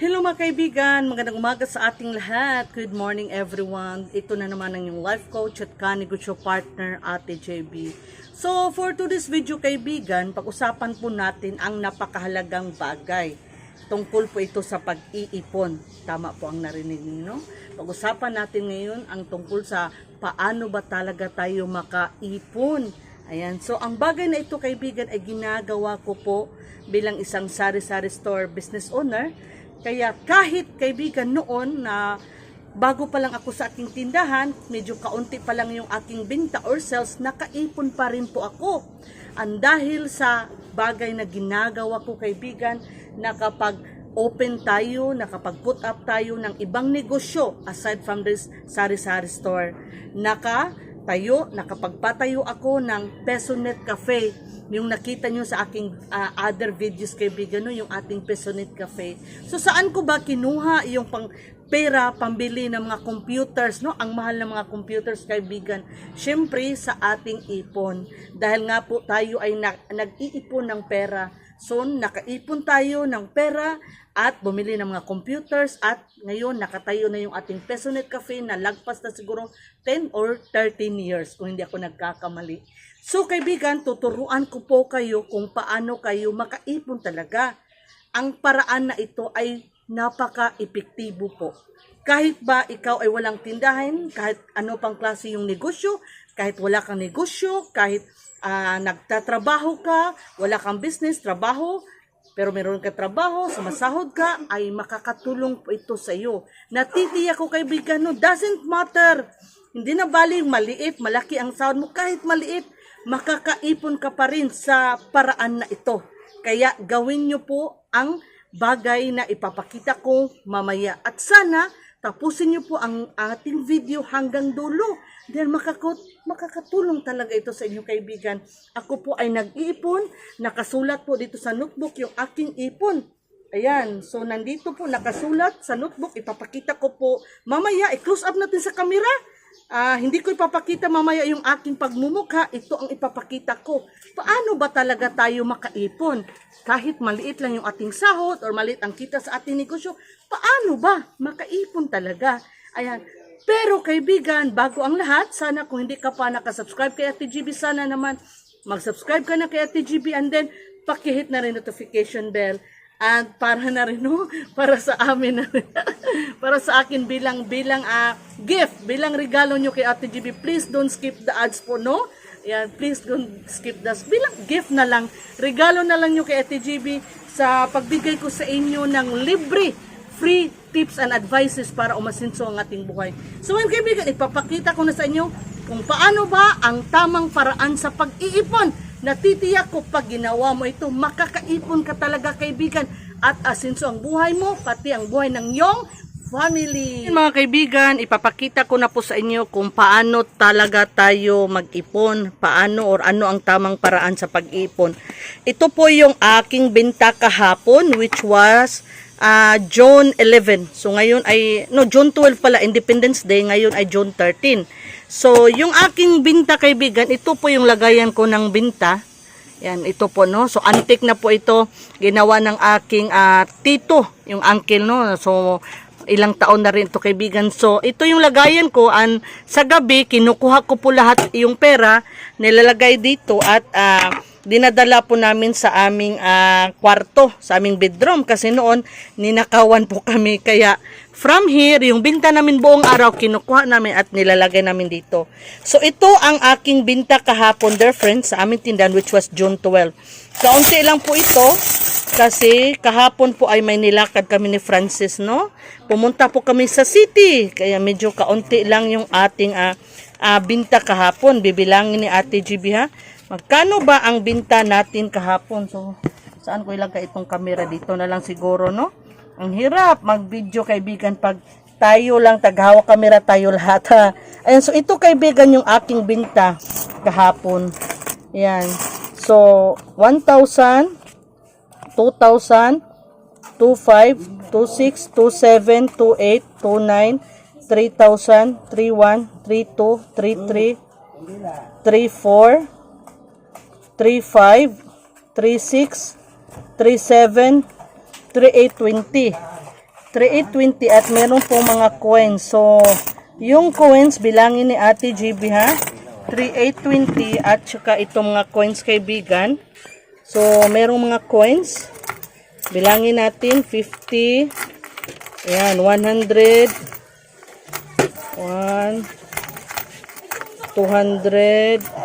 Hello mga kaibigan, magandang umaga sa ating lahat. Good morning everyone. Ito na naman ang yung life coach at kanegosyo partner Ate JB. So for today's video kaibigan, pag-usapan po natin ang napakahalagang bagay. Tungkol po ito sa pag-iipon. Tama po ang narinig ninyo. Pag-usapan natin ngayon ang tungkol sa paano ba talaga tayo makaipon. Ayan. So, ang bagay na ito, kaibigan, ay ginagawa ko po bilang isang sari-sari store business owner. Kaya kahit kaibigan noon na bago pa lang ako sa aking tindahan, medyo kaunti pa lang yung aking binta or sales, nakaipon pa rin po ako. Ang dahil sa bagay na ginagawa ko kaibigan, na kapag open tayo, nakapag-put up tayo ng ibang negosyo aside from this sari-sari store. Naka tayo, nakapagpatayo ako ng Pesonet Cafe. Yung nakita nyo sa aking ah, other videos kaibigan, no, yung ating Pesonet Cafe. So saan ko ba kinuha yung pang pera pambili ng mga computers, no? Ang mahal ng mga computers kaibigan. Syempre sa ating ipon. Dahil nga po tayo ay na- nag-iipon ng pera. So nakaipon tayo ng pera at bumili ng mga computers at ngayon nakatayo na yung ating Pesonet Cafe na lagpas na siguro 10 or 13 years kung hindi ako nagkakamali. So kaibigan, tuturuan ko po kayo kung paano kayo makaipon talaga. Ang paraan na ito ay napaka-epektibo po. Kahit ba ikaw ay walang tindahan, kahit ano pang klase yung negosyo, kahit wala kang negosyo, kahit ah, nagtatrabaho ka, wala kang business, trabaho, pero meron ka trabaho, sumasahod ka, ay makakatulong po ito sa iyo. Natitiyak ko kaibigan, no, doesn't matter. Hindi na baling maliit, malaki ang sahod mo, kahit maliit, makakaipon ka pa rin sa paraan na ito. Kaya gawin nyo po ang bagay na ipapakita ko mamaya. At sana, tapusin nyo po ang ating video hanggang dulo. Dahil makakot, makakatulong talaga ito sa inyo kaibigan. Ako po ay nag-iipon, nakasulat po dito sa notebook yung aking ipon. Ayan, so nandito po nakasulat sa notebook, ipapakita ko po mamaya, i-close up natin sa camera. Ah, hindi ko ipapakita mamaya yung aking pagmumukha, ito ang ipapakita ko. Paano ba talaga tayo makaipon? Kahit maliit lang yung ating sahod or maliit ang kita sa ating negosyo, paano ba makaipon talaga? Ayan. Pero kaibigan, bago ang lahat, sana kung hindi ka pa nakasubscribe kay Ate GB, sana naman mag-subscribe ka na kay Ate GB and then pakihit na rin notification bell. And para na rin, no? Para sa amin na rin. para sa akin bilang, bilang ah, gift, bilang regalo nyo kay Ate GB. Please don't skip the ads po, no? Yan, please don't skip the ads. Bilang gift na lang, regalo na lang nyo kay Ate GB sa pagbigay ko sa inyo ng libre free tips and advices para umasinso ang ating buhay. So ngayon kaibigan, ipapakita ko na sa inyo kung paano ba ang tamang paraan sa pag-iipon. Natitiyak ko pag ginawa mo ito, makakaipon ka talaga kaibigan at asinso ang buhay mo, pati ang buhay ng iyong family. Mga kaibigan, ipapakita ko na po sa inyo kung paano talaga tayo mag-ipon, paano or ano ang tamang paraan sa pag-ipon. Ito po yung aking binta kahapon which was ah, June 11. So ngayon ay, no, June 12 pala, Independence Day, ngayon ay June 13. So yung aking binta kaibigan, ito po yung lagayan ko ng binta. Yan, ito po, no? So, antique na po ito. Ginawa ng aking ah, tito, yung uncle, no? So, ilang taon na rin ito, kaibigan. So, ito yung lagayan ko. An, sa gabi, kinukuha ko po lahat yung pera, nilalagay dito at ah, dinadala po namin sa aming ah, kwarto, sa aming bedroom. Kasi noon, ninakawan po kami. Kaya, from here, yung binta namin buong araw, kinukuha namin at nilalagay namin dito. So, ito ang aking binta kahapon, dear friends, sa aming tindahan, which was June 12. Kaunti lang po ito, kasi kahapon po ay may nilakad kami ni Francis, no? Pumunta po kami sa city, kaya medyo kaunti lang yung ating ah, ah, binta kahapon. Bibilangin ni Ate GB, ha? Magkano ba ang binta natin kahapon? So, saan ko ilagay itong camera? Dito na lang siguro, no? Ang hirap mag-video kaibigan pag tayo lang taghawak camera tayo lahat ha. Ayan, so ito kaibigan yung aking binta kahapon. Ayan. So 1,000 2,000 25 26 27 28 29 3,000 31 32 33 34 35 36 37 3820 3820 at meron po mga coins. So, yung coins, bilangin ni Ate GB ha. 3820 at saka itong mga coins kaibigan. So, merong mga coins. Bilangin natin 50. Ayan, 100. 1 200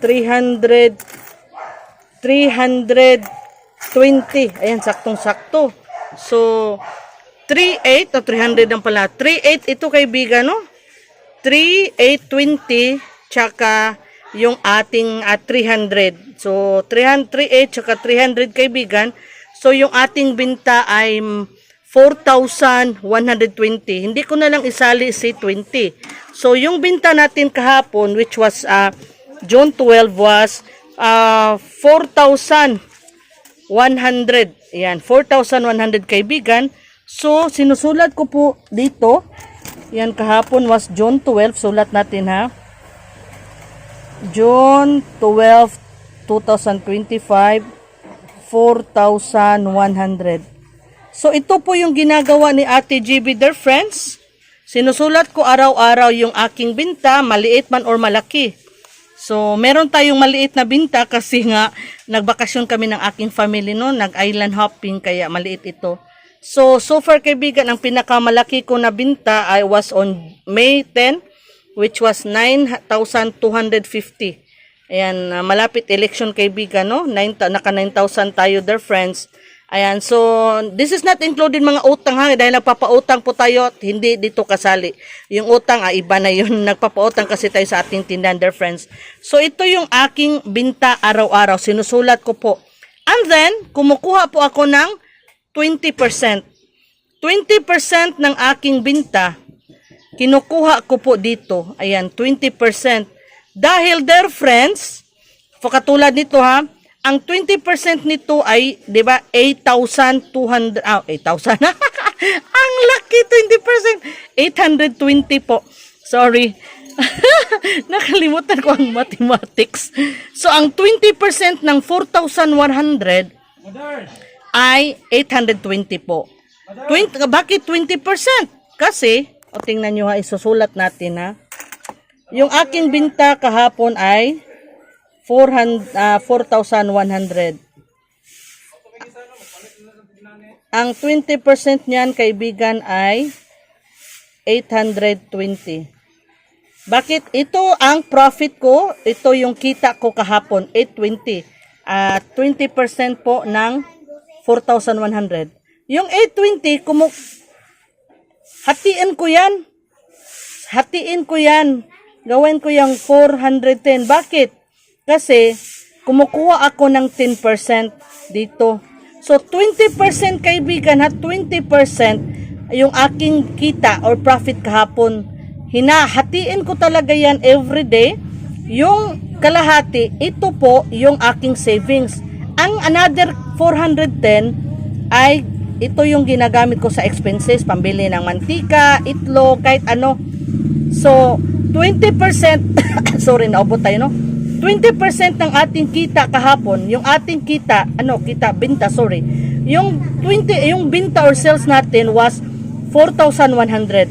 300 320. Ayan, saktong-sakto. So, 38 o 300 ang pala. 38 ito kaibigan, no? 3820 tsaka yung ating at 300. So, 300, 38 tsaka 300 kaibigan. So, yung ating binta ay 4,120. Hindi ko na lang isali si 20. So, yung binta natin kahapon, which was uh, June 12, was uh, 4,100. Yan, 4,100 kaibigan. So, sinusulat ko po dito. Yan, kahapon was June 12. Sulat natin ha. June 12, 2025, 4,100. So, ito po yung ginagawa ni Ate GB, dear friends. Sinusulat ko araw-araw yung aking binta, maliit man or malaki. So, meron tayong maliit na binta kasi nga nagbakasyon kami ng aking family no, nag-island hopping kaya maliit ito. So, so far kaibigan, ang pinakamalaki ko na binta ay was on May 10 which was 9,250. Ayan, malapit election kaibigan, no? 9, ta- naka 9,000 tayo, dear friends. Ayan, so this is not included mga utang ha, dahil nagpapautang po tayo at hindi dito kasali. Yung utang, ah, iba na yun. Nagpapautang kasi tayo sa ating tindahan, dear friends. So ito yung aking binta araw-araw. Sinusulat ko po. And then, kumukuha po ako ng 20%. 20% ng aking binta, kinukuha ko po dito. Ayan, 20%. Dahil, dear friends, katulad nito ha, ang 20% nito ay, di ba, 8,200, ah, 8,000. ang laki, 20%. 820 po. Sorry. Nakalimutan ko ang mathematics. So, ang 20% ng 4,100 ay 820 po. 20, bakit 20%? Kasi, o tingnan nyo ha, isusulat natin ha. Yung aking binta kahapon ay 400, 4,100. Ang 20% niyan, kaibigan, ay 820. Bakit? Ito ang profit ko. Ito yung kita ko kahapon, 820. At 20% po ng 4,100. Yung 820, kumu hatiin ko yan. Hatiin ko yan. Gawin ko yung 410. Bakit? Kasi, kumukuha ako ng 10% dito. So, 20% kaibigan ha, 20% yung aking kita or profit kahapon. Hinahatiin ko talaga yan every day. Yung kalahati, ito po yung aking savings. Ang another 410 ay ito yung ginagamit ko sa expenses, pambili ng mantika, itlog, kahit ano. So, 20%, sorry, naubot tayo, no? 20% ng ating kita kahapon, yung ating kita, ano, kita, binta, sorry. Yung 20, yung binta or sales natin was 4,100.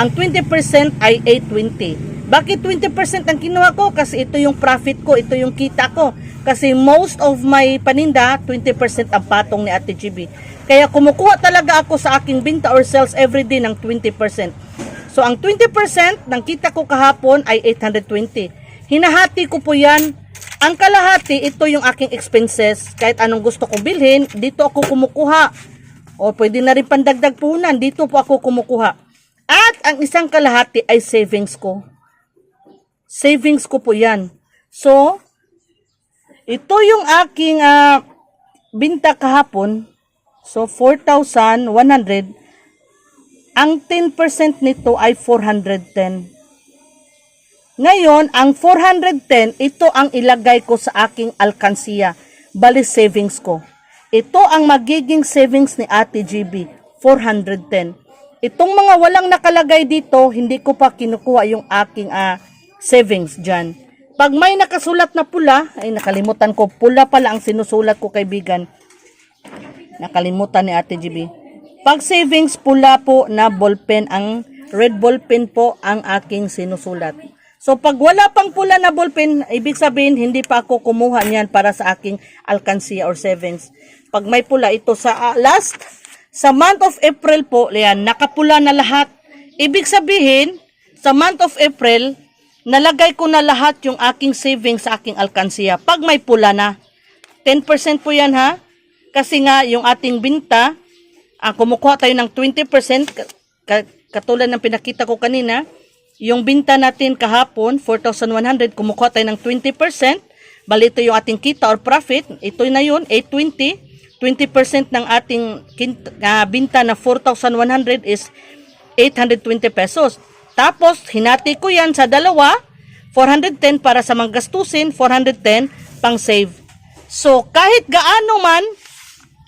Ang 20% ay 820. Bakit 20% ang kinuha ko? Kasi ito yung profit ko, ito yung kita ko. Kasi most of my paninda, 20% ang patong ni Ate GB. Kaya kumukuha talaga ako sa aking binta or sales every day ng 20%. So ang 20% ng kita ko kahapon ay 820. Hinahati ko po yan. Ang kalahati, ito yung aking expenses. Kahit anong gusto kong bilhin, dito ako kumukuha. O pwede na rin pandagdag puhunan, dito po ako kumukuha. At ang isang kalahati ay savings ko. Savings ko po yan. So, ito yung aking ah, binta kahapon. So, 4,100. Ang 10% nito ay 410. Ngayon, ang 410, ito ang ilagay ko sa aking alkansiya. Bali savings ko. Ito ang magiging savings ni Ate GB. 410. Itong mga walang nakalagay dito, hindi ko pa kinukuha yung aking ah, savings dyan. Pag may nakasulat na pula, ay nakalimutan ko, pula pala ang sinusulat ko kaibigan. Nakalimutan ni Ate GB. Pag savings, pula po na ballpen ang red ballpen po ang aking sinusulat. So pag wala pang pula na ballpen, ibig sabihin hindi pa ako kumuha niyan para sa aking alkansiya or savings. Pag may pula ito sa ah, last sa month of April po, yan, nakapula na lahat. Ibig sabihin, sa month of April, nalagay ko na lahat yung aking savings sa aking alkansiya. Pag may pula na, 10% po yan ha. Kasi nga, yung ating binta, ah, kumukuha tayo ng 20%, ka- ka- katulad ng pinakita ko kanina, yung binta natin kahapon, 4,100, kumukuha tayo ng 20%, bali ito yung ating kita or profit, ito na yun, 820, 20% ng ating ah, binta na 4,100 is 820 pesos. Tapos, hinati ko yan sa dalawa, 410 para sa mga gastusin, 410 pang save. So, kahit gaano man,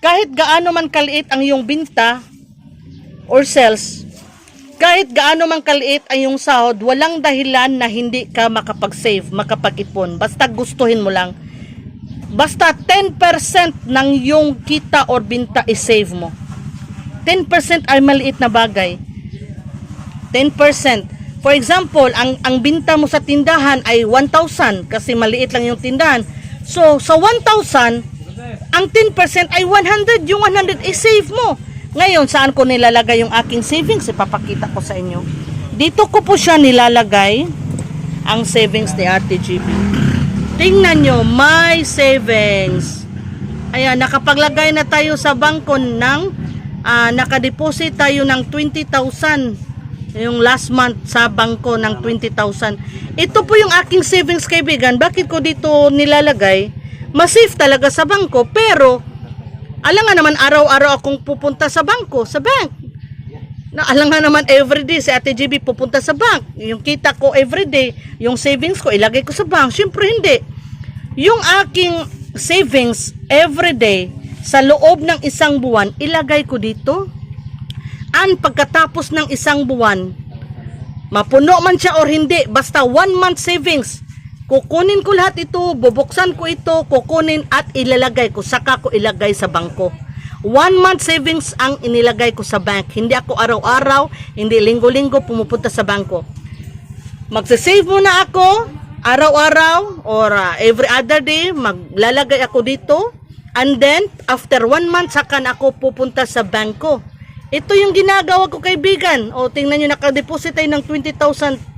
kahit gaano man kaliit ang iyong binta or sales, kahit gaano man kaliit ang iyong sahod, walang dahilan na hindi ka makapag-save, makapag-ipon. Basta gustuhin mo lang. Basta 10% ng iyong kita or binta i-save mo. 10% ay maliit na bagay. 10%. For example, ang ang binta mo sa tindahan ay 1,000 kasi maliit lang yung tindahan. So, sa 1,000, ang 10% ay 100. Yung 100 i-save mo. Ngayon, saan ko nilalagay yung aking savings? Ipapakita ko sa inyo. Dito ko po siya nilalagay ang savings ni Ate GB. Tingnan nyo, my savings. Ayan, nakapaglagay na tayo sa bangko ng ah, nakadeposit tayo ng 20,000 yung last month sa bangko ng 20,000. Ito po yung aking savings kaibigan. Bakit ko dito nilalagay? Masif talaga sa bangko pero alam nga naman araw-araw akong pupunta sa bangko, sa bank. Na alam nga naman everyday si Ate GB pupunta sa bank. Yung kita ko everyday, yung savings ko ilagay ko sa bank. Siyempre hindi. Yung aking savings everyday sa loob ng isang buwan, ilagay ko dito. An pagkatapos ng isang buwan, mapuno man siya or hindi, basta one month savings, kukunin ko lahat ito, bubuksan ko ito, kukunin at ilalagay ko, saka ko ilagay sa bangko. One month savings ang inilagay ko sa bank. Hindi ako araw-araw, hindi linggo-linggo pumupunta sa bangko. Magsisave muna ako araw-araw or uh, every other day, maglalagay ako dito. And then, after one month, saka na ako pupunta sa bangko. Ito yung ginagawa ko kaibigan. O, tingnan nyo, nakadeposit tayo ng 20,000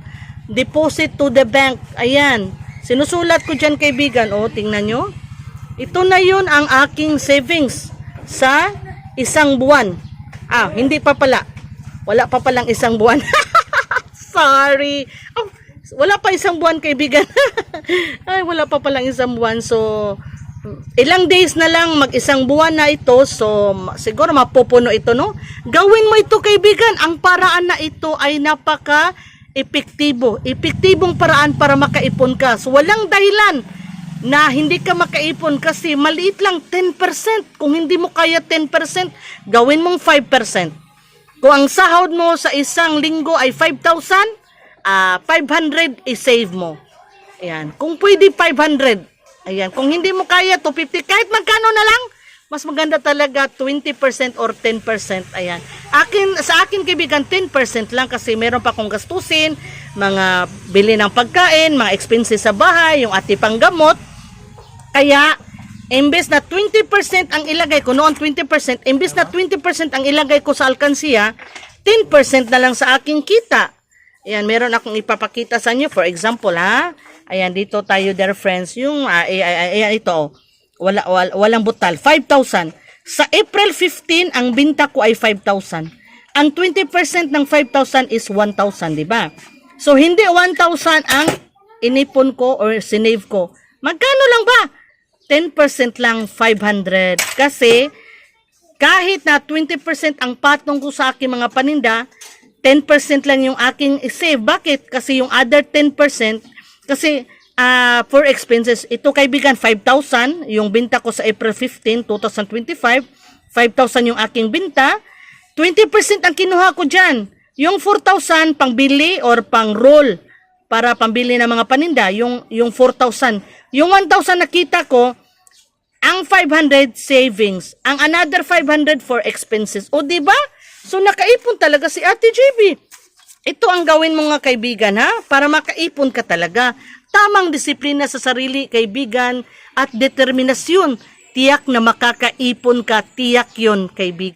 deposit to the bank. Ayan. Sinusulat ko dyan kaibigan. O, tingnan nyo. Ito na yun ang aking savings sa isang buwan. Ah, hindi pa pala. Wala pa palang isang buwan. Sorry. Oh, wala pa isang buwan kaibigan. Ay, wala pa palang isang buwan. So, ilang days na lang mag-isang buwan na ito. So, siguro mapupuno ito, no? Gawin mo ito kaibigan. Ang paraan na ito ay napaka epektibo. Epektibong paraan para makaipon ka. So, walang dahilan na hindi ka makaipon kasi maliit lang 10%. Kung hindi mo kaya 10%, gawin mong 5%. Kung ang sahod mo sa isang linggo ay 5,000, ah 500 i-save mo. Ayan. Kung pwede 500. Ayan. Kung hindi mo kaya 250, kahit magkano na lang, mas maganda talaga 20% or 10%. Ayan. Akin, sa akin kaibigan, 10% lang kasi meron pa akong gastusin, mga bili ng pagkain, mga expenses sa bahay, yung ati pang gamot. Kaya, imbes na 20% ang ilagay ko, noon 20%, imbes na 20% ang ilagay ko sa alkansiya, 10% na lang sa aking kita. Ayan, meron akong ipapakita sa inyo. For example, ha? Ayan, dito tayo, dear friends. Yung, ah, ay, ay, ayan, ito, oh. Wala, wal, walang butal. 5,000. Sa April 15, ang binta ko ay 5,000. Ang 20% ng 5,000 is 1,000, di ba? So, hindi 1,000 ang inipon ko or sinave ko. Magkano lang ba? 10% lang 500. Kasi, kahit na 20% ang patong ko sa aking mga paninda, 10% lang yung aking save. Bakit? Kasi yung other 10%, kasi ah for expenses, ito kaibigan, 5,000, yung binta ko sa April 15, 2025, 5,000 yung aking binta, 20% ang kinuha ko dyan. Yung 4,000 pangbili or pang roll para pambili ng mga paninda, yung, yung 4,000. Yung 1,000 nakita ko, ang 500 savings, ang another 500 for expenses. O di ba? So nakaipon talaga si Ate JB. Ito ang gawin mo nga kaibigan ha, para makaipon ka talaga. Tamang disiplina sa sarili, kaibigan, at determinasyon. Tiyak na makakaipon ka, tiyak yon kaibigan.